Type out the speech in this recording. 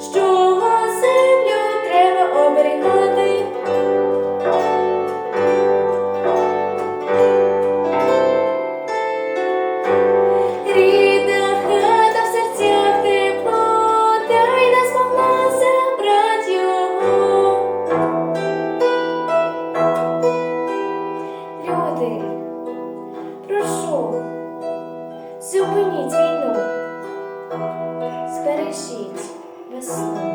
що землю треба оберігати. Рідна хата в серцях тепло, нас могла його. Люди, прошу, зупиніть. Yes.